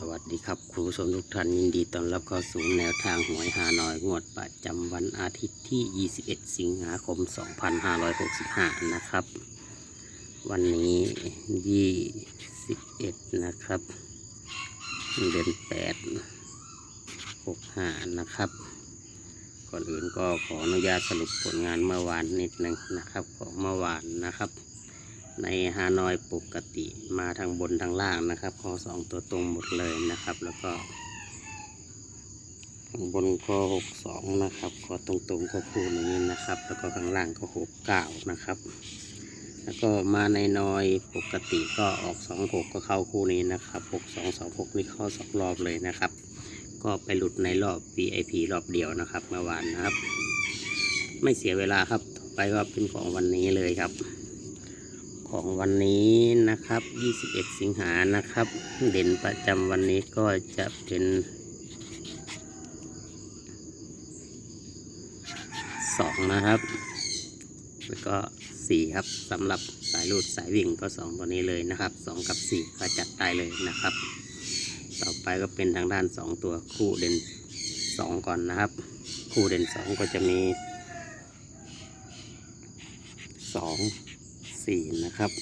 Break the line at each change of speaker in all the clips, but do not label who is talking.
สวัสดีครับครูผู้ชมทุกท่านยินดีต้อนรับเข้าสู่แนวทางหวยฮานอยงวดประจำวันอาทิตย์ที่ 21 สิงหาคม 2565 นะครับ วันนี้ 21 นะครับเดือน8 65 นะครับ ก่อนอื่นก็ขออนุญาตสรุปผลงานเมื่อวานนิดหนึ่งนะครับของเมื่อวานนะครับ ในฮานอยปกติมาทางบนทางล่างนะครับขอสองตัวตรงหมดเลยนะครับ แล้วก็ข้างบนก็หกสองนะครับขอตรงๆก็คู่นี้นะครับ แล้วก็ข้างล่างก็หกเก้านะครับ แล้วก็มาในนอยปกติก็ออกสองหกก็เข้าคู่นี้นะครับหกสองสองหกนี่เข้าสองรอบเลยนะครับ ก็ไปหลุดในรอบ VIP รอบเดียวนะครับเมื่อวานนะครับ ไม่เสียเวลาครับต่อไปก็เป็นของวันนี้เลยครับ ของวันนี้นะครับ 21 สิงหานะครับ เด่นประจำวันนี้ก็จะเป็น 2 นะครับ แล้วก็ 4 ครับสำหรับสายรูดสายวิ่งก็ 2 ตัวนี้เลยนะครับ 2 กับ 4 ก็จัดได้เลยนะครับ ต่อไปก็เป็นทางด้าน 2 ตัวคู่เด่น 2 ก่อนนะครับ คู่เด่น 2 ก็จะมี 2 สี่นะครับ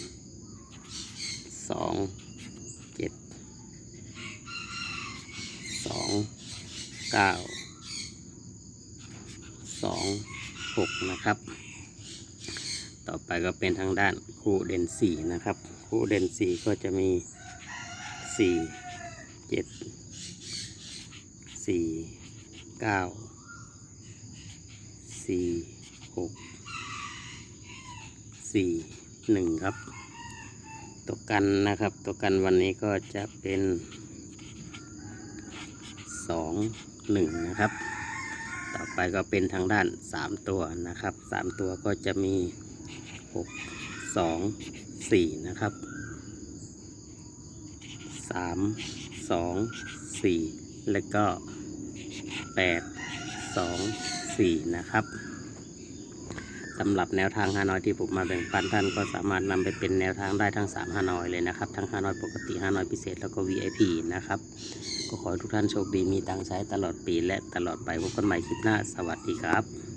สองเจ็ดสองเก้าสองหกนะครับ ต่อไปก็เป็นทางด้านคู่เด่นสี่นะครับ คู่เด่นสี่ก็จะมีสี่เจ็ดสี่เก้าสี่หกสี่ หนึ่งครับ ตัวกันนะครับ ตัวกันวันนี้ก็จะเป็นสองหนึ่งนะครับ ต่อไปก็เป็นทางด้านสามตัวนะครับสามตัวก็จะมีหกสองสี่นะครับสามสองสี่แล้วก็แปดสองสี่นะครับ สำหรับแนวทางฮานอยที่ผมมาแบ่งปันท่านก็สามารถนำไปเป็นแนวทางได้ทั้ง3ฮานอยเลยนะครับ ทั้งฮานอยปกติฮานอยพิเศษแล้วก็ VIP นะครับ ก็ขอให้ทุกท่านโชคดีมีตังใช้ตลอดปีและตลอดไปพบกันใหม่คลิปหน้า สวัสดีครับ